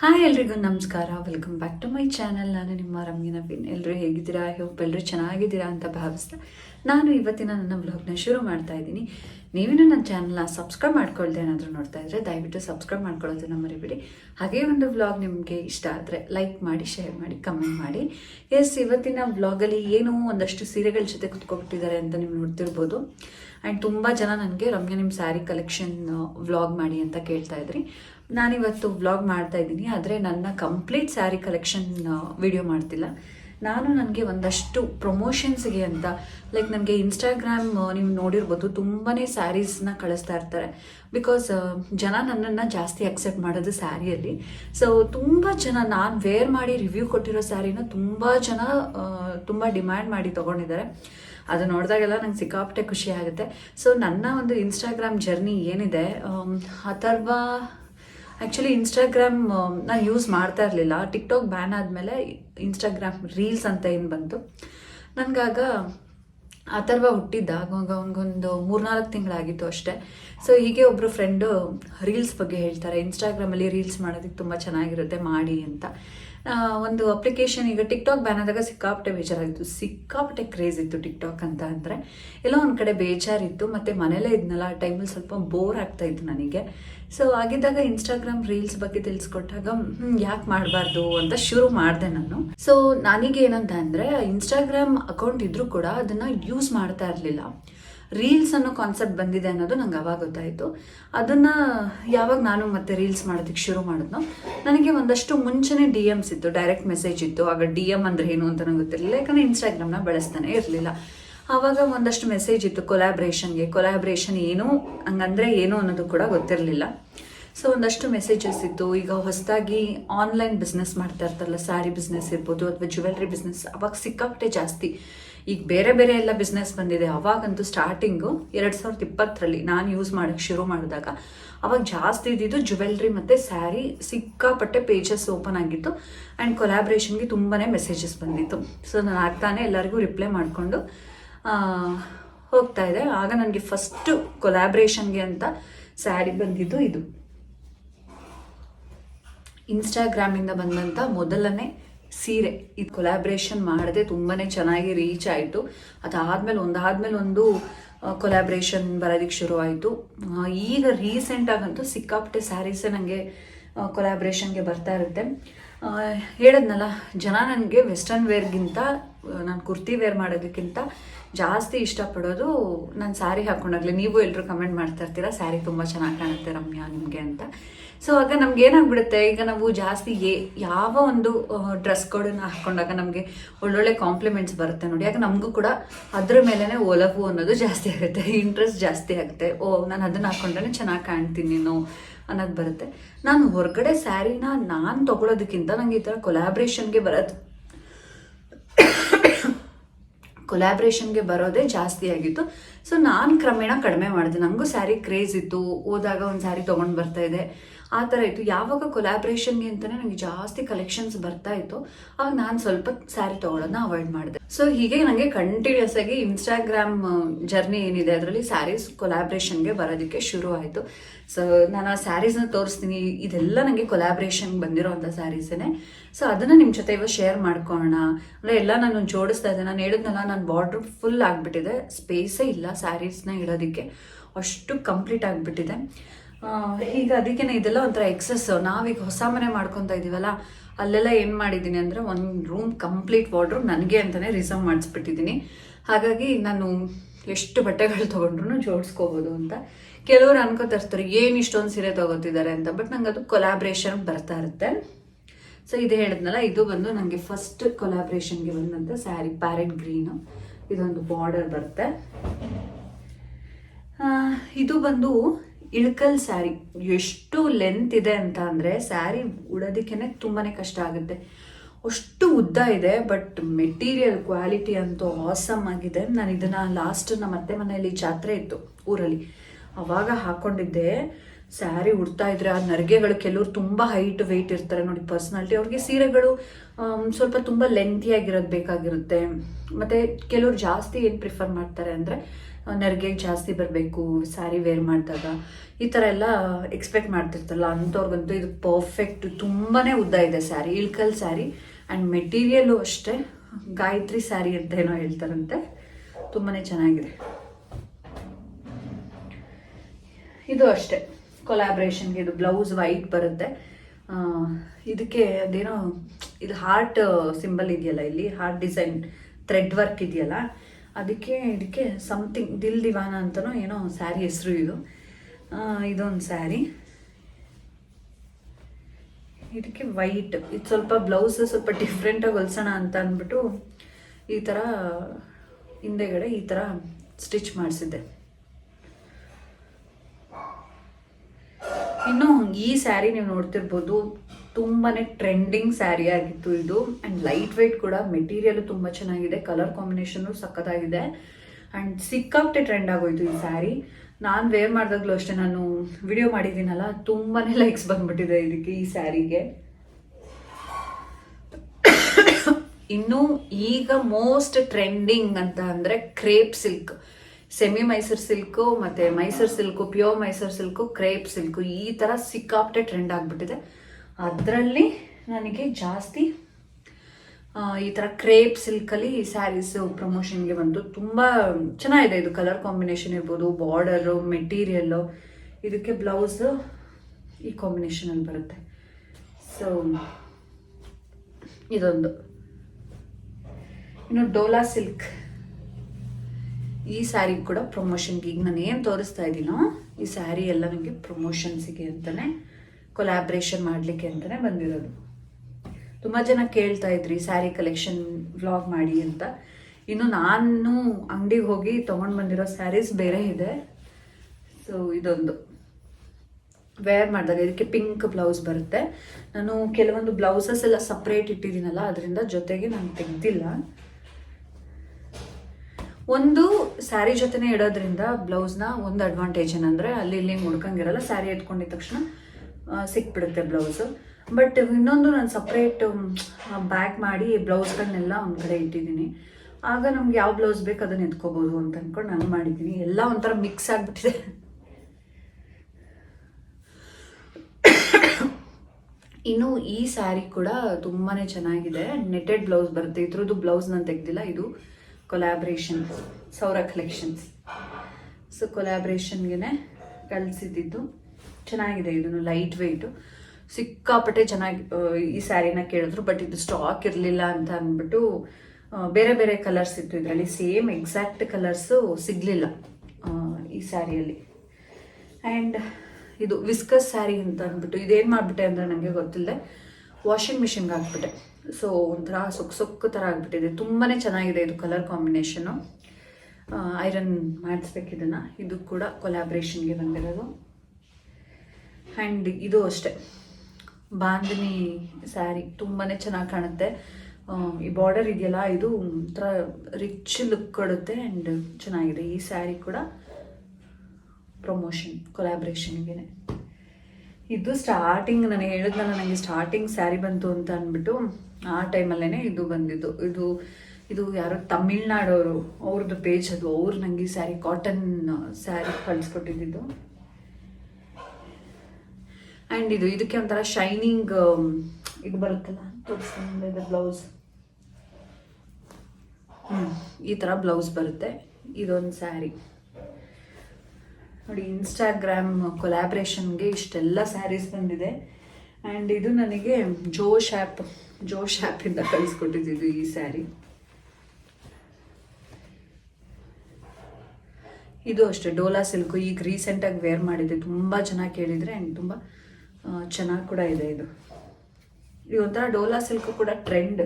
Hi ಎಲ್ರಿಗೂ ನಮಸ್ಕಾರ. Welcome back to my channel ನಾನು ನಿಮ್ಮ ರಮ್ಯ ನವೀನ್. ಎಲ್ಲರೂ ಹೇಗಿದ್ದೀರಾ? ಹೋಪ್ ಎಲ್ಲರೂ ಚೆನ್ನಾಗಿದ್ದೀರಾ ಅಂತ ಭಾವಿಸ್ತಾ ನಾನು ಇವತ್ತಿನ ನನ್ನ ಬ್ಲಾಗ್ನ ಶುರು ಮಾಡ್ತಾ ಇದ್ದೀನಿ. ನೀವೇನು ನನ್ನ ಚಾನಲ್ನ ಸಬ್ಸ್ಕ್ರೈಬ್ ಮಾಡ್ಕೊಳ್ದೆ ಏನಾದರೂ ನೋಡ್ತಾ ಇದ್ರೆ ದಯವಿಟ್ಟು ಸಬ್ಸ್ಕ್ರೈಬ್ ಮಾಡ್ಕೊಳ್ಳೋದನ್ನ ಮರಿಬೇಡಿ. ಹಾಗೇ ಒಂದು ವ್ಲಾಗ್ ನಿಮಗೆ ಇಷ್ಟ ಆದರೆ ಲೈಕ್ ಮಾಡಿ ಶೇರ್ ಮಾಡಿ ಕಮೆಂಟ್ ಮಾಡಿ. ಎಸ್ ಇವತ್ತಿನ ವ್ಲಾಗಲ್ಲಿ ಏನೋ ಒಂದಷ್ಟು ಸೀರೆಗಳ ಜೊತೆ ಕುತ್ಕೊಬಿಟ್ಟಿದ್ದಾರೆ ಅಂತ ನೀವು ನೋಡ್ತಿರ್ಬೋದು. ಆ್ಯಂಡ್ ತುಂಬ ಜನ ನನಗೆ ರಮ್ಯ ನಿಮ್ಮ ಸ್ಯಾರಿ ಕಲೆಕ್ಷನ್ ವ್ಲಾಗ್ ಮಾಡಿ ಅಂತ ಕೇಳ್ತಾ ಇದ್ರಿ. ನಾನಿವತ್ತು ವ್ಲಾಗ್ ಮಾಡ್ತಾ ಇದ್ದೀನಿ, ಆದರೆ ನನ್ನ ಕಂಪ್ಲೀಟ್ ಸ್ಯಾರಿ ಕಲೆಕ್ಷನ್ ವಿಡಿಯೋ ಮಾಡ್ತಿಲ್ಲ. ನಾನು ನನಗೆ ಒಂದಷ್ಟು ಪ್ರಮೋಷನ್ಸ್ಗೆ ಅಂತ ಲೈಕ್ ನನಗೆ ಇನ್ಸ್ಟಾಗ್ರಾಮ್ ನೀವು ನೋಡಿರ್ಬೋದು ತುಂಬಾ ಸ್ಯಾರೀಸ್ನ ಕಳಿಸ್ತಾ ಇರ್ತಾರೆ. ಬಿಕಾಸ್ ಜನ ನನ್ನನ್ನು ಜಾಸ್ತಿ ಅಕ್ಸೆಪ್ಟ್ ಮಾಡೋದು ಸ್ಯಾರಿಯಲ್ಲಿ ಸೊ ತುಂಬ ಜನ ನಾನು ವೇರ್ ಮಾಡಿ ರಿವ್ಯೂ ಕೊಟ್ಟಿರೋ ಸ್ಯಾರಿನ ತುಂಬ ಜನ ತುಂಬ ಡಿಮ್ಯಾಂಡ್ ಮಾಡಿ ತೊಗೊಂಡಿದ್ದಾರೆ. ಅದು ನೋಡಿದಾಗೆಲ್ಲ ನಂಗೆ ಸಿಕ್ಕಾಪಟ್ಟೆ ಖುಷಿ ಆಗುತ್ತೆ. ಸೊ ನನ್ನ ಒಂದು ಇನ್ಸ್ಟಾಗ್ರಾಮ್ ಜರ್ನಿ ಏನಿದೆ ಆಮ್, ಅಥರ್ವ ಆ್ಯಕ್ಚುಲಿ ಇನ್ಸ್ಟಾಗ್ರಾಮ್ ನಾನು ಯೂಸ್ ಮಾಡ್ತಾ ಇರಲಿಲ್ಲ. ಟಿಕ್ಟಾಕ್ ಬ್ಯಾನ್ ಆದಮೇಲೆ ಇನ್ಸ್ಟಾಗ್ರಾಮ್ ರೀಲ್ಸ್ ಅಂತ ಏನು ಬಂತು. ನನಗಾಗ ಅಥರ್ವ ಹುಟ್ಟಿದ್ದ ಅವನಿಗೊಂದು ಮೂರ್ನಾಲ್ಕು ತಿಂಗಳಾಗಿತ್ತು ಅಷ್ಟೇ. ಸೊ ಹೀಗೆ ಒಬ್ಬರು ಫ್ರೆಂಡು ರೀಲ್ಸ್ ಬಗ್ಗೆ ಹೇಳ್ತಾರೆ. ಇನ್ಸ್ಟಾಗ್ರಾಮಲ್ಲಿ ರೀಲ್ಸ್ ಮಾಡೋದಕ್ಕೆ ತುಂಬ ಚೆನ್ನಾಗಿರುತ್ತೆ ಮಾಡಿ ಅಂತ. ಒಂದು ಅಪ್ಲಿಕೇಶನ್ ಈಗ ಟಿಕ್ಟಾಕ್ ಬ್ಯಾನ್ ಆದಾಗ ಸಿಕ್ಕಾಪಟ್ಟೆ ಬೇಜಾರಾಗಿತ್ತು. ಸಿಕ್ಕಾಪಟ್ಟೆ ಕ್ರೇಜ್ ಇತ್ತು ಟಿಕ್ಟಾಕ್ ಅಂತ ಅಂದರೆ, ಎಲ್ಲೋ ಒಂದು ಕಡೆ ಬೇಜಾರಿತ್ತು, ಮತ್ತು ಮನೇಲೇ ಇದ್ನಲ್ಲ, ಆ ಟೈಮಲ್ಲಿ ಸ್ವಲ್ಪ ಬೋರ್ ಆಗ್ತಾ ಇತ್ತು ನನಗೆ. ಸೊ ಆಗಿದ್ದಾಗ ಇನ್ಸ್ಟಾಗ್ರಾಮ್ ರೀಲ್ಸ್ ಬಗ್ಗೆ ತಿಳಿಸ್ಕೊಟ್ಟಾಗ ಯಾಕೆ ಮಾಡಬಾರ್ದು? ಅಂತ ಶುರು ಮಾಡಿದೆ ನಾನು. ಸೊ ನನಗೆ ಏನಂತ ಅಂದರೆ ಇನ್ಸ್ಟಾಗ್ರಾಮ್ ಅಕೌಂಟ್ ಇದ್ದರೂ ಕೂಡ ಅದನ್ನು ಯೂಸ್ ಮಾಡ್ತಾ ಇರಲಿಲ್ಲ. ರೀಲ್ಸ್ ಅನ್ನೋ ಕಾನ್ಸೆಪ್ಟ್ ಬಂದಿದೆ ಅನ್ನೋದು ನಂಗೆ ಅವಾಗ ಗೊತ್ತಾಯಿತು. ಅದನ್ನು ಯಾವಾಗ ನಾನು ಮತ್ತೆ ರೀಲ್ಸ್ ಮಾಡೋದಕ್ಕೆ ಶುರು ಮಾಡಿದ್ನೋ, ನನಗೆ ಒಂದಷ್ಟು ಮುಂಚೆನೇ ಡಿ ಎಮ್ಸ್ ಇತ್ತು ಡೈರೆಕ್ಟ್ ಮೆಸೇಜ್ ಇತ್ತು. ಆಗ ಡಿ ಎಂ ಅಂದ್ರೆ ಏನು ಅಂತ ನಂಗೆ ಗೊತ್ತಿರಲಿಲ್ಲ, ಯಾಕಂದರೆ ಇನ್ಸ್ಟಾಗ್ರಾಮ್ನ ಬಳಸ್ತಾನೆ ಇರಲಿಲ್ಲ. ಆವಾಗ ಒಂದಷ್ಟು ಮೆಸೇಜ್ ಇತ್ತು ಕೊಲಾಬ್ರೇಷನ್ಗೆ ಕೊಲಾಬ್ರೇಷನ್ ಏನು, ಹಂಗಂದ್ರೆ ಏನು ಅನ್ನೋದು ಕೂಡ ಗೊತ್ತಿರಲಿಲ್ಲ. ಸೊ ಒಂದಷ್ಟು ಮೆಸೇಜಸ್ ಇತ್ತು. ಈಗ ಹೊಸದಾಗಿ ಆನ್ಲೈನ್ ಬಿಸ್ನೆಸ್ ಮಾಡ್ತಾ ಇರ್ತಾರಲ್ಲ ಸ್ಯಾರಿ ಬಿಸ್ನೆಸ್ ಇರ್ಬೋದು, ಅಥವಾ ಜ್ಯುವೆಲ್ರಿ ಬಿಸ್ನೆಸ್ ಅವಾಗ ಸಿಕ್ಕಾಪಟ್ಟೆ ಜಾಸ್ತಿ. ಈಗ ಬೇರೆ ಬೇರೆ ಎಲ್ಲ ಬಿಸ್ನೆಸ್ ಬಂದಿದೆ. ಅವಾಗಂತೂ ಸ್ಟಾರ್ಟಿಂಗು ಎರಡು ಸಾವಿರದ ಇಪ್ಪತ್ತರಲ್ಲಿ ನಾನು ಯೂಸ್ ಮಾಡೋಕ್ಕೆ ಶುರು ಮಾಡಿದಾಗ ಅವಾಗ ಜಾಸ್ತಿ ಇದ್ದಿದ್ದು ಜುವೆಲ್ರಿ ಮತ್ತು ಸ್ಯಾರಿ ಸಿಕ್ಕಾಪಟ್ಟೆ ಪೇಜಸ್ ಓಪನ್ ಆಗಿತ್ತು. ಆ್ಯಂಡ್ ಕೊಲಾಬ್ರೇಷನ್ಗೆ ತುಂಬಾ ಮೆಸೇಜಸ್ ಬಂದಿತ್ತು. ಸೊ ನಾನು ಆಗ್ತಾನೆ ಎಲ್ಲರಿಗೂ ರಿಪ್ಲೈ ಮಾಡಿಕೊಂಡು ಹೋಗ್ತಾ ಇದೆ ಆಗ ನನಗೆ ಫಸ್ಟು ಕೊಲಾಬ್ರೇಷನ್ಗೆ ಅಂತ ಸ್ಯಾರಿ ಬಂದಿದ್ದು ಇದು. ಇನ್ಸ್ಟಾಗ್ರಾಮಿಂದ ಬಂದಂಥ ಮೊದಲನೇ ಸೀರೆ. ಇದು ಕೊಲಾಬ್ರೇಷನ್ ಮಾಡಿದೆ ತುಂಬಾ ಚೆನ್ನಾಗಿ ರೀಚ್ ಆಯಿತು. ಅದಾದಮೇಲೆ ಒಂದಾದ್ಮೇಲೆ ಒಂದು ಕೊಲಾಬ್ರೇಷನ್ ಬರೋದಕ್ಕೆ ಶುರುವಾಯಿತು. ಈಗ ರೀಸೆಂಟಾಗಂತೂ ಸಿಕ್ಕಾಪಟ್ಟೆ ಸ್ಯಾರೀಸೇ ನನಗೆ ಕೊಲಾಬ್ರೇಷನ್ಗೆ ಬರ್ತಾ ಇರುತ್ತೆ. ಹೇಳದ್ನಲ್ಲ, ಜನ ನನಗೆ ವೆಸ್ಟರ್ನ್ ವೇರ್ಗಿಂತ ನಾನು ಕುರ್ತಿ ವೇರ್ ಮಾಡೋದಕ್ಕಿಂತ ಜಾಸ್ತಿ ಇಷ್ಟಪಡೋದು ನಾನು ಸ್ಯಾರಿ ಹಾಕ್ಕೊಂಡಾಗಲಿ ನೀವು ಎಲ್ಲರೂ ಕಮೆಂಟ್ ಮಾಡ್ತಾ ಇರ್ತೀರ? ಸ್ಯಾರಿ ತುಂಬ ಚೆನ್ನಾಗಿ ಕಾಣುತ್ತೆ ರಮ್ಯಾ ನಿಮಗೆ ಅಂತ. ಸೊ ಆಗ ನಮ್ಗೆ ಏನಾಗ್ಬಿಡುತ್ತೆ? ಈಗ ನಾವು ಜಾಸ್ತಿ ಏ ಯಾವ ಒಂದು ಡ್ರೆಸ್ ಕೋಡನ್ನು ಹಾಕೊಂಡಾಗ ನಮಗೆ ಒಳ್ಳೊಳ್ಳೆ ಕಾಂಪ್ಲಿಮೆಂಟ್ಸ್ ಬರುತ್ತೆ ನೋಡಿ. ಆಗ ನಮಗೂ ಕೂಡ ಅದ್ರ ಮೇಲೇ ಒಲವು ಅನ್ನೋದು ಜಾಸ್ತಿ ಆಗುತ್ತೆ ಇಂಟ್ರೆಸ್ಟ್ ಜಾಸ್ತಿ ಆಗುತ್ತೆ. ಓ, ನಾನು ಅದನ್ನ ಹಾಕೊಂಡ್ರೆ ಚೆನ್ನಾಗಿ ಕಾಣ್ತೀನಿ ನೀನು ಅನ್ನೋದು ಬರುತ್ತೆ. ನಾನು ಹೊರಗಡೆ ಸ್ಯಾರಿನ ನಾನು ತೊಗೊಳೋದಕ್ಕಿಂತ ನಂಗೆ ಈ ಥರ ಕೊಲಾಬ್ರೇಷನ್ಗೆ ಬರೋದು. ಕೊಲಾಬ್ರೇಷನ್ಗೆ ಬರೋದೇ ಜಾಸ್ತಿ ಆಗಿತ್ತು. ಸೊ ನಾನು ಕ್ರಮೇಣ ಕಡಿಮೆ ಮಾಡಿದೆ. ನನಗೂ ಸ್ಯಾರಿ ಕ್ರೇಜ್ ಇತ್ತು. ಹೋದಾಗ ಒಂದು ಸ್ಯಾರಿ ತೊಗೊಂಡು ಬರ್ತಾ ಇದೆ. ಆ ಥರ ಇತ್ತು. ಯಾವಾಗ ಕೊಲಾಬ್ರೇಷನ್ಗೆ ಅಂತಲೇ ನನಗೆ ಜಾಸ್ತಿ ಕಲೆಕ್ಷನ್ಸ್ ಬರ್ತಾ ಇತ್ತು. ಆಗ ನಾನು ಸ್ವಲ್ಪ ಸ್ಯಾರಿ ತೊಗೊಳೋದನ್ನ ಅವಾಯ್ಡ್ ಮಾಡಿದೆ. ಸೊ ಹೀಗೆ ನನಗೆ ಕಂಟಿನ್ಯೂಸ್ ಆಗಿ ಇನ್ಸ್ಟಾಗ್ರಾಮ್ ಜರ್ನಿ ಏನಿದೆ ಅದರಲ್ಲಿ ಸ್ಯಾರೀಸ್ ಕೊಲಾಬ್ರೇಷನ್ಗೆ ಬರೋದಕ್ಕೆ ಶುರು ಆಯಿತು. ಸೊ ನಾನು ಆ ಸ್ಯಾರೀಸ್ನ ತೋರಿಸ್ತೀನಿ. ಇದೆಲ್ಲ ನನಗೆ ಕೊಲಾಬ್ರೇಷನ್ ಬಂದಿರೋವಂಥ ಸ್ಯಾರೀಸೇ ಸೊ ಅದನ್ನು ನಿಮ್ಮ ಜೊತೆ ಇವಾಗ ಶೇರ್ ಮಾಡ್ಕೊಳ್ಳೋಣ ಅಂದರೆ ಎಲ್ಲ ನಾನು ಜೋಡಿಸ್ತಾ ಇದ್ದೆ. ನಾನು ಹೇಳಿದ್ನಲ್ಲ ನನ್ನ ಬಾರ್ಡ್ರ್ ಫುಲ್ ಆಗಿಬಿಟ್ಟಿದೆ. ಸ್ಪೇಸೇ ಇಲ್ಲ ಸ್ಯಾರೀಸ್ನ ಇಡೋದಕ್ಕೆ. ಅಷ್ಟು ಕಂಪ್ಲೀಟ್ ಆಗಿಬಿಟ್ಟಿದೆ. ಈಗ ಅದಕ್ಕೆ ಇದೆಲ್ಲ ಒಂಥರ ಎಕ್ಸಸ್ ನಾವೀಗ ಹೊಸ ಮನೆ ಮಾಡ್ಕೊತಾ ಇದೀವಲ್ಲ, ಅಲ್ಲೆಲ್ಲ ಏನು ಮಾಡಿದ್ದೀನಿ ಅಂದರೆ ಒಂದು ರೂಮ್ ಕಂಪ್ಲೀಟ್ ವಾರ್ಡ್ರೂಮ್ ನನಗೆ ಅಂತಲೇ ರಿಸರ್ವ್ ಮಾಡಿಸ್ಬಿಟ್ಟಿದ್ದೀನಿ. ಹಾಗಾಗಿ ನಾನು ಎಷ್ಟು ಬಟ್ಟೆಗಳು ತೊಗೊಂಡ್ರು ಜೋಡಿಸ್ಕೋಬೋದು ಅಂತ. ಕೆಲವರು ಅನ್ಕೋತಾ ಇರ್ತಾರೆ, ಏನು ಇಷ್ಟೊಂದು ಸೀರೆ ತೊಗೋತಿದ್ದಾರೆ ಅಂತ ಬಟ್ ನಂಗೆ ಅದು ಕೊಲಾಬ್ರೇಷನ್ ಬರ್ತಾ ಇರುತ್ತೆ. ಸೊ ಇದು ಹೇಳಿದ್ನಲ್ಲ, ಇದು ಬಂದು ನನಗೆ ಫಸ್ಟ್ ಕೊಲಾಬ್ರೇಷನ್ಗೆ ಬಂದಂತ ಸ್ಯಾರಿ ಪ್ಯಾರೆಟ್ ಗ್ರೀನು ಇದೊಂದು ಬಾರ್ಡರ್ ಬರುತ್ತೆ. ಇದು ಬಂದು ಇಳ್ಕಲ್ ಸ್ಯಾರಿ ಎಷ್ಟು ಲೆಂತ್ ಇದೆ ಅಂತ ಅಂದರೆ ಸ್ಯಾರಿ ಉಡೋದಕ್ಕೇ ತುಂಬಾ ಕಷ್ಟ ಆಗುತ್ತೆ. ಅಷ್ಟು ಉದ್ದ ಇದೆ ಬಟ್ ಮೆಟೀರಿಯಲ್ ಕ್ವಾಲಿಟಿ ಅಂತೂ ಆಸಮ್ ಆಗಿದೆ. ನಾನು ಇದನ್ನು ಲಾಸ್ಟ್ ನಮ್ಮ ಅತ್ತೆ ಮನೆಯಲ್ಲಿ ಜಾತ್ರೆ ಇತ್ತು ಊರಲ್ಲಿ. ಅವಾಗ ಹಾಕೊಂಡಿದ್ದೆ. ಸ್ಯಾರಿ ಉಡ್ತಾ ಇದ್ರೆ ಆ ನರಿಗೆಗಳು ಕೆಲವ್ರು ತುಂಬ ಹೈಟ್ ವೆಯ್ಟ್ ಇರ್ತಾರೆ ನೋಡಿ ಪರ್ಸ್ನಾಲಿಟಿ ಅವ್ರಿಗೆ ಸೀರೆಗಳು ಸ್ವಲ್ಪ ತುಂಬ ಲೆಂತಿಯಾಗಿರೋದು ಬೇಕಾಗಿರುತ್ತೆ. ಮತ್ತು ಕೆಲವ್ರು ಜಾಸ್ತಿ ಏನು ಪ್ರಿಫರ್ ಮಾಡ್ತಾರೆ ಅಂದರೆ ನೆರಿಗೆ ಜಾಸ್ತಿ ಬರಬೇಕು ಸ್ಯಾರಿ ವೇರ್ ಮಾಡಿದಾಗ, ಈ ಥರ ಎಲ್ಲ ಎಕ್ಸ್ಪೆಕ್ಟ್ ಮಾಡ್ತಿರ್ತಲ್ಲ ಅಂಥವ್ರಿಗಂತೂ ಇದು ಪರ್ಫೆಕ್ಟ್ ತುಂಬಾ ಉದ್ದ ಇದೆ ಸ್ಯಾರಿ ಇಳ್ಕಲ್ ಸ್ಯಾರಿ ಆ್ಯಂಡ್ ಮೆಟೀರಿಯಲ್ಲು ಅಷ್ಟೇ. ಗಾಯತ್ರಿ ಸ್ಯಾರಿ ಅಂತ ಏನೋ ಹೇಳ್ತಾರಂತೆ. ತುಂಬಾ ಚೆನ್ನಾಗಿದೆ. ಇದು ಅಷ್ಟೇ ಕೊಲಾಬ್ರೇಷನ್ಗೆ ಇದು ಬ್ಲೌಸ್ ವೈಟ್ ಬರುತ್ತೆ. ಇದಕ್ಕೆ ಅದೇನೋ, ಇದು ಹಾರ್ಟ್ ಸಿಂಬಲ್ ಇದೆಯಲ್ಲ ಇಲ್ಲಿ ಹಾರ್ಟ್ ಡಿಸೈನ್ ಥ್ರೆಡ್ ವರ್ಕ್ ಇದೆಯಲ್ಲ ಅದಕ್ಕೆ ಇದಕ್ಕೆ ಸಮಥಿಂಗ್ ದಿಲ್ ದಿವಾನ ಅಂತನೋ ಏನೋ ಸ್ಯಾರಿ ಹೆಸರು ಇದು. ಇದೊಂದು ಸ್ಯಾರಿ. ಇದಕ್ಕೆ ವೈಟ್ ಇದು ಸ್ವಲ್ಪ ಬ್ಲೌಸ್ ಸ್ವಲ್ಪ ಡಿಫ್ರೆಂಟಾಗಿ ಹೊಲ್ಸೋಣ ಅಂತ ಅಂದ್ಬಿಟ್ಟು ಈ ಥರ ಹಿಂದೆಗಡೆ ಈ ಥರ ಸ್ಟಿಚ್ ಮಾಡಿಸಿದ್ದೆ. ಇನ್ನು ಈ ಸ್ಯಾರಿ ನೀವು ನೋಡ್ತಿರ್ಬೋದು. ತುಂಬಾನೇ ಟ್ರೆಂಡಿಂಗ್ ಸ್ಯಾರಿ ಆಗಿತ್ತು ಇದು. ಅಂಡ್ ಲೈಟ್ ವೆಯ್ಟ್ ಕೂಡ ಮೆಟೀರಿಯಲ್ ತುಂಬಾ ಚೆನ್ನಾಗಿದೆ. ಕಲರ್ ಕಾಂಬಿನೇಷನ್ ಸಖತ್ತಾಗಿದೆ. ಅಂಡ್ ಸಿಕ್ಕಾಪಟ್ಟೆ ಟ್ರೆಂಡ್ ಆಗೋಯ್ತು ಈ ಸ್ಯಾರಿ ನಾನು ವೇರ್ ಮಾಡಿದಾಗ್ಲೂ ಅಷ್ಟೇ ನಾನು ವಿಡಿಯೋ ಮಾಡಿದ್ದೀನಲ್ಲ, ತುಂಬಾನೇ ಲೈಕ್ಸ್ ಬಂದ್ಬಿಟ್ಟಿದೆ ಇದಕ್ಕೆ, ಈ ಸ್ಯಾರಿಗೆ ಇನ್ನು ಈಗ ಮೋಸ್ಟ್ ಟ್ರೆಂಡಿಂಗ್ ಅಂತ ಅಂದರೆ crepe silk semi Mysore silk ಮತ್ತೆ Mysore silk pure Mysore silk crepe silk ಈ ತರ ಸಿಕ್ಕಾಪಟ್ಟೆ ಟ್ರೆಂಡ್ ಆಗ್ಬಿಟ್ಟಿದೆ. ಅದರಲ್ಲಿ ನನಗೆ ಜಾಸ್ತಿ ಈ ಥರ ಕ್ರೇಪ್ ಸಿಲ್ಕಲ್ಲಿ ಸ್ಯಾರೀಸ್ ಪ್ರಮೋಷನ್ಗೆ ಬಂತು ತುಂಬ ಚೆನ್ನಾಗಿದೆ. ಇದು ಕಲರ್ ಕಾಂಬಿನೇಷನ್ ಇರ್ಬೋದು ಬಾರ್ಡರು ಮೆಟೀರಿಯಲ್ಲು ಇದಕ್ಕೆ ಬ್ಲೌಸು ಈ ಕಾಂಬಿನೇಷನಲ್ಲಿ ಬರುತ್ತೆ. ಸೊ ಇದೊಂದು. ಇನ್ನು ಡೋಲಾ ಸಿಲ್ಕ್ ಈ ಸ್ಯಾರಿ ಕೂಡ ಪ್ರಮೋಷನ್ಗೆ ಈಗ ನಾನು ಏನು ತೋರಿಸ್ತಾ ಇದ್ದೀನೋ, ಈ ಸ್ಯಾರಿ ಎಲ್ಲ ನನಗೆ ಪ್ರಮೋಷನ್ಸಿಗೆ ಅಂತಲೇ ಕೊಲ್ಯಾಬ್ರೇಷನ್ ಮಾಡಲಿಕ್ಕೆ ಅಂತಲೇ ಬಂದಿರೋದು. ತುಂಬ ಜನ ಕೇಳ್ತಾ ಇದ್ರಿ ಸ್ಯಾರಿ ಕಲೆಕ್ಷನ್ ವ್ಲಾಗ್ ಮಾಡಿ ಅಂತ. ಇನ್ನು ನಾನು ಅಂಗಡಿಗೆ ಹೋಗಿ ತೊಗೊಂಡು ಬಂದಿರೋ ಸ್ಯಾರೀಸ್ ಬೇರೆ ಇದೆ. ಸೊ ಇದೊಂದು. ವೇರ್ ಮಾಡಿದಾಗ ಇದಕ್ಕೆ ಪಿಂಕ್ ಬ್ಲೌಸ್ ಬರುತ್ತೆ. ನಾನು ಕೆಲವೊಂದು ಬ್ಲೌಸಸ್ ಎಲ್ಲ ಸಪ್ರೇಟ್ ಇಟ್ಟಿದ್ದೀನಲ್ಲ, ಅದರಿಂದ ಜೊತೆಗೆ ನಾನು ತೆಗ್ದಿಲ್ಲ. ಒಂದು ಸ್ಯಾರಿ ಜೊತೆನೇ ಇಡೋದ್ರಿಂದ ಬ್ಲೌಸ್ನ ಒಂದು ಅಡ್ವಾಂಟೇಜ್ ಏನಂದರೆ ಅಲ್ಲಿ ಇಲ್ಲಿ ಮುಡ್ಕಂಗಿರಲ್ಲ ಸ್ಯಾರಿ ಎತ್ಕೊಂಡಿದ ತಕ್ಷಣ. ಸಿಕ್ಬಿಡುತ್ತೆ ಬ್ಲೌಸು. ಬಟ್ ಇನ್ನೊಂದು ನಾನು ಸಪ್ರೇಟ್ ಬ್ಯಾಗ್ ಮಾಡಿ ಬ್ಲೌಸ್ಗಳನ್ನೆಲ್ಲ ಒಂದು ಕಡೆ ಇಟ್ಟಿದ್ದೀನಿ. ಆಗ ನಮ್ಗೆ ಯಾವ ಬ್ಲೌಸ್ ಬೇಕು ಅದನ್ನ ಎತ್ಕೋಬೋದು ಅಂತ ಅಂದ್ಕೊಂಡು ನಾನು ಮಾಡಿದ್ದೀನಿ. ಎಲ್ಲ ಒಂಥರ ಮಿಕ್ಸ್ ಆಗಿಬಿಟ್ಟಿದೆ. ಇನ್ನು ಈ ಸ್ಯಾರಿ ಕೂಡ ತುಂಬಾನೇ ಚೆನ್ನಾಗಿದೆ. ನೆಟೆಡ್ ಬ್ಲೌಸ್ ಬರುತ್ತೆ. ಇದ್ರದ್ದು ಬ್ಲೌಸ್ ನಾನು ತೆಗ್ದಿಲ್ಲ. ಇದು ಕೊಲ್ಯಾಬ್ರೇಷನ್ ಸೌರ ಕಲೆಕ್ಷನ್ಸ್ ಸೊ ಕೊಲ್ಯಾಬ್ರೇಷನ್ಗೆ ಕಲಿಸಿದ್ದು. ಚೆನ್ನಾಗಿದೆ, ಇದನ್ನು ಲೈಟ್ ವೆಯ್ಟು ಸಿಕ್ಕಾಪಟ್ಟೆ ಚೆನ್ನಾಗಿ ಈ ಸ್ಯಾರಿನ ಕೇಳಿದ್ರು ಬಟ್ ಇದು ಸ್ಟಾಕ್ ಇರಲಿಲ್ಲ ಅಂತ ಅಂದ್ಬಿಟ್ಟು ಬೇರೆ ಬೇರೆ ಕಲರ್ಸ್ ಇತ್ತು. ಇದರಲ್ಲಿ ಸೇಮ್ ಎಕ್ಸಾಕ್ಟ್ ಕಲರ್ಸು ಸಿಗಲಿಲ್ಲ ಈ ಸ್ಯಾರಿಯಲ್ಲಿ ಆ್ಯಂಡ್ ಇದು ವಿಸ್ಕಸ್ ಸ್ಯಾರಿ ಅಂತ ಅಂದ್ಬಿಟ್ಟು, ಇದೇನು ಮಾಡಿಬಿಟ್ಟೆ ಅಂದರೆ ನನಗೆ ಗೊತ್ತಿಲ್ಲದೆ ವಾಷಿಂಗ್ ಮಿಷಿನ್ಗೆ ಹಾಕ್ಬಿಟ್ಟೆ. ಸೊ ಒಂಥರ ಸೊಕ್ಕು ಸೊಕ್ಕು ಥರ ಆಗಿಬಿಟ್ಟಿದೆ. ತುಂಬಾ ಚೆನ್ನಾಗಿದೆ ಇದು ಕಲರ್ ಕಾಂಬಿನೇಷನು ಐರನ್ ಮಾಡಿಸ್ಬೇಕಿದನ್ನು. ಇದು ಕೂಡ ಕೊಲ್ಯಾಬ್ರೇಷನ್ಗೆ ಬಂದಿರೋದು. ಆ್ಯಂಡ್ ಇದು ಅಷ್ಟೇ. ಬಾಂಧನಿ ಸ್ಯಾರಿ ತುಂಬಾ ಚೆನ್ನಾಗಿ ಕಾಣುತ್ತೆ. ಈ ಬಾರ್ಡರ್ ಇದೆಯಲ್ಲ, ಇದು ಒಂಥರ ರಿಚ್ ಲುಕ್ ಕೊಡುತ್ತೆ ಆ್ಯಂಡ್ ಚೆನ್ನಾಗಿದೆ. ಈ ಸ್ಯಾರಿ ಕೂಡ ಪ್ರಮೋಷನ್ ಕೊಲ್ಯಾಬ್ರೇಷನ್ಗೆ ಇದು ಸ್ಟಾರ್ಟಿಂಗ್ ನಾನು ಹೇಳಿದ್ನಲ್ಲ ನನಗೆ ಸ್ಟಾರ್ಟಿಂಗ್ ಸ್ಯಾರಿ ಬಂತು ಅಂತ ಅಂದ್ಬಿಟ್ಟು ಆ ಟೈಮಲ್ಲೇ ಇದು ಬಂದಿದ್ದು. ಇದು ಇದು ಯಾರೋ ತಮಿಳ್ನಾಡವರು ಅವ್ರದ್ದು ಪೇಜ್ ಅದು, ಅವ್ರು ನನಗೆ ಸ್ಯಾರಿ ಕಾಟನ್ ಸ್ಯಾರಿ ಕಳಿಸ್ಕೊಟ್ಟಿದ್ದು. ಆ್ಯಂಡ್ ಇದು ಇದಕ್ಕೆ ಒಂಥರ ಶೈನಿಂಗ್ ಇದು ಬರುತ್ತಲ್ಲ, ತೋರಿಸ್ತೀನಿ ಇದು ಬ್ಲೌಸ್ ಈ ಥರ ಬ್ಲೌಸ್ ಬರುತ್ತೆ. ಇದೊಂದು ಸ್ಯಾರಿ ನೋಡಿ ಇನ್ಸ್ಟಾಗ್ರಾಮ್ ಕೊಲ್ಯಾಬ್ರೇಷನ್ಗೆ ಇಷ್ಟೆಲ್ಲ ಸ್ಯಾರೀಸ್ ಬಂದಿದೆ. ಆ್ಯಂಡ್ ಇದು ನನಗೆ ಜೋಶ್ ಆ್ಯಪ್ ಜೋಶ್ ಆ್ಯಪಿಂದ ಕಳಿಸ್ಕೊಟ್ಟಿದ್ದು ಈ ಸ್ಯಾರಿ ಇದು ಅಷ್ಟೇ, ಡೋಲಾ ಸಿಲ್ಕು ಈಗ ರೀಸೆಂಟಾಗಿ ವೇರ್ ಮಾಡಿದೆ ತುಂಬ ಚೆನ್ನಾಗಿ ಕೇಳಿದರೆ ಆ್ಯಂಡ್ ತುಂಬ ಚೆನ್ನಾಗಿ ಕೂಡ ಇದೆ ಇದು. ಇದು ಒಂಥರ ಡೋಲಾ ಸಿಲ್ಕು ಕೂಡ ಟ್ರೆಂಡ್.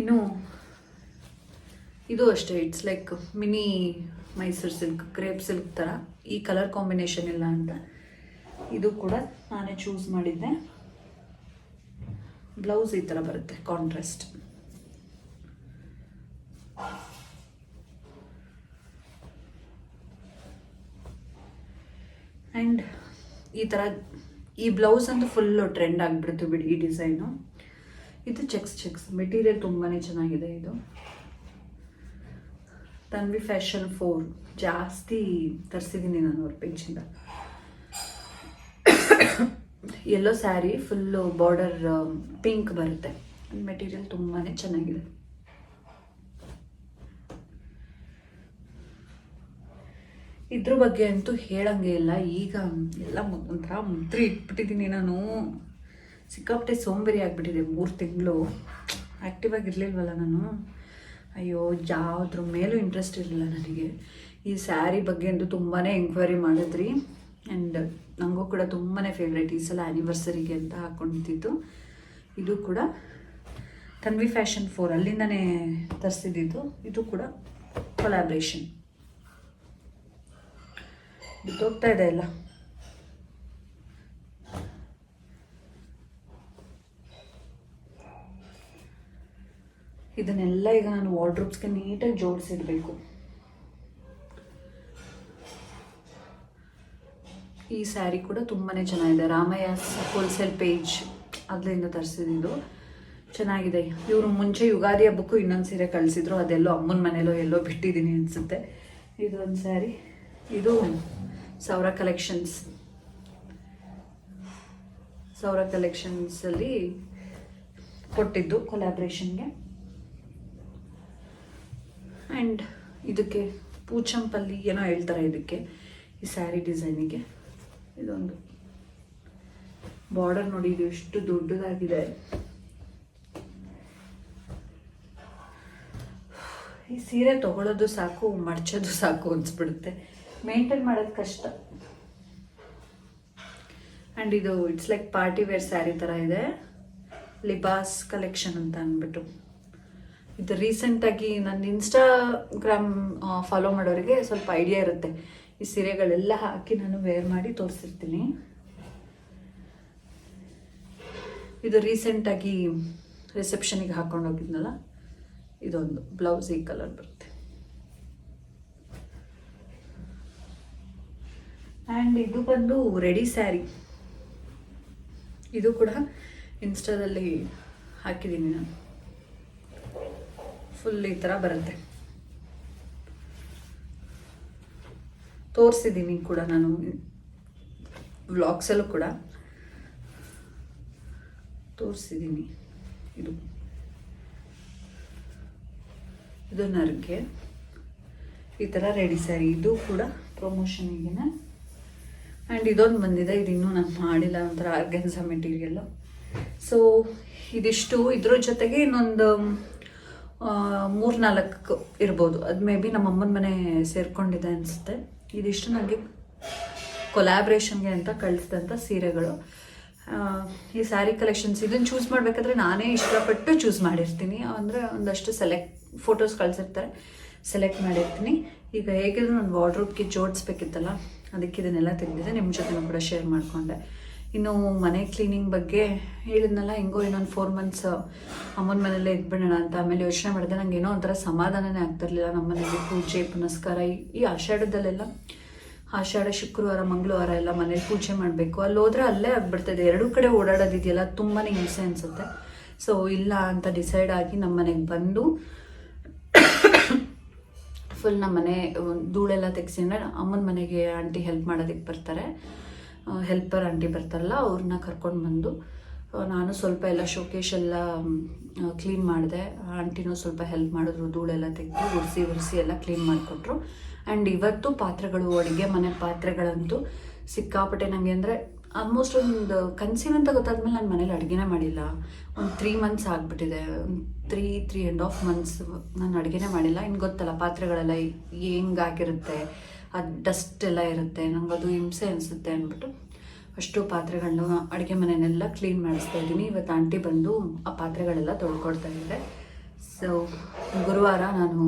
ಇನ್ನು ಇದು ಅಷ್ಟೇ it's like mini Mysore silk crepe silk ಥರ ಈ ಕಲರ್ ಕಾಂಬಿನೇಷನ್ ಇಲ್ಲ ಅಂತ. ಇದು ಕೂಡ ನಾನೇ ಚೂಸ್ ಮಾಡಿದ್ದೆ. ಬ್ಲೌಸ್ ಈ ಥರ ಬರುತ್ತೆ ಕಾಂಟ್ರಾಸ್ಟ್ ಆ್ಯಂಡ್ ಈ ಥರ ಈ ಬ್ಲೌಸ್ ಅಂತೂ ಫುಲ್ಲು ಟ್ರೆಂಡ್ ಆಗಿಬಿಡ್ತು ಬಿಡಿ ಈ ಡಿಸೈನು ಇದು ಚೆಕ್ಸ್ ಚೆಕ್ಸ್ ಮೆಟೀರಿಯಲ್ ತುಂಬಾ ಚೆನ್ನಾಗಿದೆ ಇದು. ತನ್ವಿ ಫ್ಯಾಷನ್ ಫೋರ್ ಜಾಸ್ತಿ ತರಿಸಿದ್ದೀನಿ ನಾನು ಅವ್ರ ಪೇಜಿಂದ yellow sari full border pink ಬರುತ್ತೆ. ಮೆಟೀರಿಯಲ್ ತುಂಬಾ ಚೆನ್ನಾಗಿದೆ. ಇದ್ರ ಬಗ್ಗೆ ಅಂತೂ ಹೇಳಂಗೆ ಇಲ್ಲ. ಈಗ ಎಲ್ಲ ಒಂಥರ ಮುದ್ರಿ ಇಟ್ಬಿಟ್ಟಿದ್ದೀನಿ ನಾನು. ಸಿಕ್ಕಾಪಟ್ಟೆ ಸೋಂಬೇರಿ ಆಗಿಬಿಟ್ಟಿದೆ ಮೂರು ತಿಂಗಳು. ಆ್ಯಕ್ಟಿವ್ ಆಗಿರಲಿಲ್ವಲ್ಲ ನಾನು. ಅಯ್ಯೋ, ಯಾವುದ್ರ ಮೇಲೂ ಇಂಟ್ರೆಸ್ಟ್ ಇರಲಿಲ್ಲ ನನಗೆ. ಈ ಸ್ಯಾರಿ ಬಗ್ಗೆ ಅಂತೂ ತುಂಬಾ ಎಂಕ್ವೈರಿ ಮಾಡಿದ್ರಿ. ಆ್ಯಂಡ್ ನನಗೂ ಕೂಡ ತುಂಬಾ ಫೇವ್ರೇಟ್ ಈ ಸಲ ಆ್ಯನಿವರ್ಸರಿಗೆ ಅಂತ ಹಾಕ್ಕೊಂಡಿದ್ದು ಇದು ಕೂಡ ತನ್ವಿ ಫ್ಯಾಷನ್ ಫೋರ್ ಅಲ್ಲಿಂದನೇ ತರಿಸಿದ್ದು ಇದು ಕೂಡ ಕೊಲಾಬ್ರೇಷನ್ ಬಿದ್ದೋಗ್ತಾ ಇದೆ ಎಲ್ಲ. ಇದನ್ನೆಲ್ಲ ಈಗ ನಾನು ವಾರ್ಡ್ರೋಬ್ಸ್ಗೆ ನೀಟಾಗಿ ಜೋಡಿಸಿಡಬೇಕು. ಈ ಸ್ಯಾರಿ ಕೂಡ ತುಂಬಾ ಚೆನ್ನಾಗಿದೆ. ರಾಮಯ್ಯ ಹೋಲ್ಸೇಲ್ ಪೇಜ್ ಅದರಿಂದ ತರಿಸಿದ್ದು ಚೆನ್ನಾಗಿದೆ. ಇವರು ಮುಂಚೆ ಯುಗಾದಿ ಹಬ್ಬಕ್ಕೂ ಇನ್ನೊಂದು ಸೀರೆ ಕಳಿಸಿದ್ರು, ಅದೆಲ್ಲೋ ಅಮ್ಮನ ಮನೇಲೋ ಎಲ್ಲೋ ಬಿಟ್ಟಿದ್ದೀನಿ ಅನಿಸುತ್ತೆ. ಇದೊಂದು ಸ್ಯಾರಿ. ಇದು ಸೌರ ಕಲೆಕ್ಷನ್ಸ್ ಸೌರ ಕಲೆಕ್ಷನ್ಸಲ್ಲಿ ಕೊಟ್ಟಿದ್ದು ಕೊಲಾಬ್ರೇಷನ್ಗೆ ಆ್ಯಂಡ್ ಇದಕ್ಕೆ ಪೂಚಂಪಲ್ಲಿ ಏನೋ ಹೇಳ್ತಾರೆ ಇದಕ್ಕೆ, ಈ ಸ್ಯಾರಿ ಡಿಸೈನಿಗೆ ಇದೊಂದು ಬಾರ್ಡರ್ ನೋಡಿ ಇದು ಎಷ್ಟು ದೊಡ್ಡದಾಗಿದೆ. ಈ ಸೀರೆ ತಗೊಳ್ಳೋದು ಸಾಕು, ಮಡ್ಚೋದು ಸಾಕು ಅನ್ಸ್ಬಿಡುತ್ತೆ. ಮೇಂಟೈನ್ ಮಾಡೋದು ಕಷ್ಟ. ಆ್ಯಂಡ್ ಇದು it's like party wear sari ಥರ ಇದೆ. ಲಿಬಾಸ್ ಕಲೆಕ್ಷನ್ ಅಂತ ಅಂದ್ಬಿಟ್ಟು. ಇದು ರೀಸೆಂಟಾಗಿ ನನ್ನ ಇನ್ಸ್ಟಾಗ್ರಾಮ್ ಫಾಲೋ ಮಾಡೋರಿಗೆ ಸ್ವಲ್ಪ ಐಡಿಯಾ ಇರುತ್ತೆ. ಈ ಸೀರೆಗಳೆಲ್ಲ ಹಾಕಿ ನಾನು ವೇರ್ ಮಾಡಿ ತೋರಿಸಿರ್ತೀನಿ. ಇದು ರೀಸೆಂಟಾಗಿ ರಿಸೆಪ್ಷನಿಗೆ ಹಾಕೊಂಡು ಹೋಗಿದ್ನಲ್ಲ ಇದೊಂದು ಬ್ಲೌಸ್ ಈ ಕಲರ್ ಬರುತ್ತೆ. ಆ್ಯಂಡ್ ಇದು ಬಂದು ರೆಡಿ ಸ್ಯಾರಿ ಇದು ಕೂಡ ಇನ್ಸ್ಟಾದಲ್ಲಿ ಹಾಕಿದ್ದೀನಿ ನಾನು. ಫುಲ್ ಈ ಥರ ಬರುತ್ತೆ. ತೋರಿಸಿದ್ದೀನಿ ಕೂಡ ನಾನು ವ್ಲಾಗ್ಸಲ್ಲೂ ಕೂಡ. ತೋರಿಸಿದ್ದೀನಿ ಇದು. ಇದು ನರ್ಗೆ. ಈ ಥರ ರೆಡಿ ಸ್ಯಾರಿ ಇದು ಕೂಡ ಪ್ರಮೋಷನಿಗೆನೆ ಆ್ಯಂಡ್ ಇದೊಂದು ಬಂದಿದೆ, ಇದು ಇನ್ನೂ ನಾನು ಮಾಡಿಲ್ಲ, ಒಂಥರ ಆರ್ಗೆನ್ಸ ಮೆಟೀರಿಯಲ್ಲು ಸೊ ಇದಿಷ್ಟು. ಇದ್ರ ಜೊತೆಗೆ ಇನ್ನೊಂದು ಮೂರ್ನಾಲ್ಕು ಇರ್ಬೋದು. ಅದು ಮೇ ಬಿ ನಮ್ಮ ಅಮ್ಮನ ಮನೆ ಸೇರ್ಕೊಂಡಿದೆ ಅನಿಸುತ್ತೆ. ಇದಿಷ್ಟು ನನಗೆ ಕೊಲ್ಯಾಬ್ರೇಷನ್ಗೆ ಅಂತ ಕಳಿಸಿದಂಥ ಸೀರೆಗಳು. ಈ ಸ್ಯಾರಿ ಕಲೆಕ್ಷನ್ಸ್ ಇದನ್ನು ಚೂಸ್ ಮಾಡಬೇಕಾದ್ರೆ ನಾನೇ ಇಷ್ಟಪಟ್ಟು ಚೂಸ್ ಮಾಡಿರ್ತೀನಿ. ಅಂದರೆ ಒಂದಷ್ಟು ಸೆಲೆಕ್ಟ್ ಫೋಟೋಸ್ ಕಳಿಸಿರ್ತಾರೆ ಸೆಲೆಕ್ಟ್ ಮಾಡಿರ್ತೀನಿ. ಈಗ ಹೇಗಿದ್ರು ನಾನು ವಾರ್ಡ್ರೋಬ್ಗೆ ಜೋಡಿಸ್ಬೇಕಿತ್ತಲ್ಲ ಅದಕ್ಕೆ ಇದನ್ನೆಲ್ಲ ತೆಗೆದಿದೆ ನಿಮ್ಮ ಜೊತೆನೂ ಕೂಡ ಶೇರ್ ಮಾಡಿಕೊಂಡೆ. ಇನ್ನು ಮನೆ ಕ್ಲೀನಿಂಗ್ ಬಗ್ಗೆ ಹೇಳಿದ್ನಲ್ಲ, ಹೆಂಗೋ ಇನ್ನೊಂದು ಫೋರ್ ಮಂತ್ಸ್ ಅಮ್ಮನ ಮನೇಲೇ ಇದ್ಬಿಡೋಣ ಅಂತ ಆಮೇಲೆ ಯೋಚನೆ ಮಾಡಿದೆ. ನಂಗೆ ಏನೋ ಒಂಥರ ಸಮಾಧಾನನೇ ಆಗ್ತಿರ್ಲಿಲ್ಲ ನಮ್ಮ ಮನೇಲಿ ಪೂಜೆ, ಪುನಸ್ಕಾರ, ಈ- ಆಷಾಢದಲ್ಲೆಲ್ಲ. ಆಷಾಢ, ಶುಕ್ರವಾರ, ಮಂಗಳವಾರ ಎಲ್ಲ ಮನೇಲಿ ಪೂಜೆ ಮಾಡಬೇಕು. ಅಲ್ಲಿ ಹೋದ್ರೆ ಅಲ್ಲೇ ಆಗ್ಬಿಡ್ತದೆ. ಎರಡೂ ಕಡೆ ಓಡಾಡೋದಿದೆಯಲ್ಲ ತುಂಬಾ ಹಿಂಸೆ ಅನಿಸುತ್ತೆ. ಸೊ ಇಲ್ಲ ಅಂತ ಡಿಸೈಡ್ ಆಗಿ ನಮ್ಮ ಮನೆಗೆ ಬಂದು ಫುಲ್ ನಮ್ಮ ಮನೆ ಧೂಳೆಲ್ಲ ತೆಗ್ಸಿದ್ರೆ ಅಮ್ಮನ ಮನೆಗೆ ಆಂಟಿ ಹೆಲ್ಪ್ ಮಾಡೋದಕ್ಕೆ ಬರ್ತಾರೆ. ಹೆಲ್ಪರ್ ಆಂಟಿ ಬರ್ತಾರಲ್ಲ ಅವ್ರನ್ನ ಕರ್ಕೊಂಡು ಬಂದು ನಾನು ಸ್ವಲ್ಪ ಎಲ್ಲ ಶೋಕೇಶ್ ಎಲ್ಲ ಕ್ಲೀನ್ ಮಾಡಿದೆ. ಆಂಟಿನೂ ಸ್ವಲ್ಪ ಹೆಲ್ಪ್ ಮಾಡಿದ್ರು, ಧೂಳೆಲ್ಲ ತೆಗೆದು ಉರಿಸಿ ಉರಿಸಿ ಎಲ್ಲ ಕ್ಲೀನ್ ಮಾಡಿಕೊಟ್ರು. ಆ್ಯಂಡ್ ಇವತ್ತು ಪಾತ್ರೆಗಳು, ಅಡುಗೆ ಮನೆ ಪಾತ್ರೆಗಳಂತೂ ಸಿಕ್ಕಾಪಟ್ಟೆ ನನಗೆ ಅಂದರೆ ಆಲ್ಮೋಸ್ಟ್ ಒಂದು ಕನ್ಸೀವ್ ಅಂತ ಗೊತ್ತಾದ್ಮೇಲೆ ನಾನು ಮನೇಲಿ ಅಡುಗೆನೇ ಮಾಡಿಲ್ಲ. ಒಂದು ತ್ರೀ ಮಂತ್ಸ್ ಆಗಿಬಿಟ್ಟಿದೆ. ಒಂದು three three and half months ನಾನು ಅಡುಗೆನೇ ಮಾಡಿಲ್ಲ. ಇನ್ನು ಗೊತ್ತಲ್ಲ, ಪಾತ್ರೆಗಳೆಲ್ಲ ಹೆಂಗಾಗಿರುತ್ತೆ ಅದು ಡಸ್ಟ್ ಎಲ್ಲ ಇರುತ್ತೆ, ನಂಗೆ ಅದು ಹಿಂಸೆ ಅನಿಸುತ್ತೆ ಅಂದ್ಬಿಟ್ಟು ಅಷ್ಟು ಪಾತ್ರೆಗಳನ್ನ ಅಡುಗೆ ಮನೆಯನ್ನೆಲ್ಲ ಕ್ಲೀನ್ ಮಾಡಿಸ್ತಾ ಇದ್ದೀನಿ. ಇವತ್ತು ಆಂಟಿ ಬಂದು ಆ ಪಾತ್ರೆಗಳೆಲ್ಲ ತೊಳ್ಕೊಡ್ತಾ ಇದ್ದಾರೆ. ಸೊ ಗುರುವಾರ ನಾನು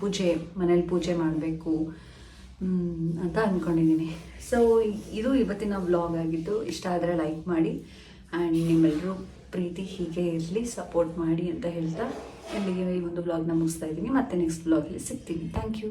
ಪೂಜೆ, ಮನೇಲಿ ಪೂಜೆ ಮಾಡಬೇಕು. ಅಂತ ಅಂದ್ಕೊಂಡಿದ್ದೀನಿ ಸೊ ಇದು ಇವತ್ತಿನ ವ್ಲಾಗ್ ಆಗಿದ್ದು, ಇಷ್ಟ ಆದರೆ ಲೈಕ್ ಮಾಡಿ ಆ್ಯಂಡ್ ನಿಮ್ಮೆಲ್ಲರೂ ಪ್ರೀತಿ ಹೀಗೆ ಇರಲಿ ಸಪೋರ್ಟ್ ಮಾಡಿ ಅಂತ ಹೇಳ್ತಾ, ಇಲ್ಲಿಗೆ ಈ ಒಂದು ವ್ಲಾಗ್ನ ಮುಗಿಸ್ತಾ ಇದ್ದೀನಿ. ಮತ್ತೆ ನೆಕ್ಸ್ಟ್ ವ್ಲಾಗಲ್ಲಿ ಸಿಗ್ತೀನಿ. Thank you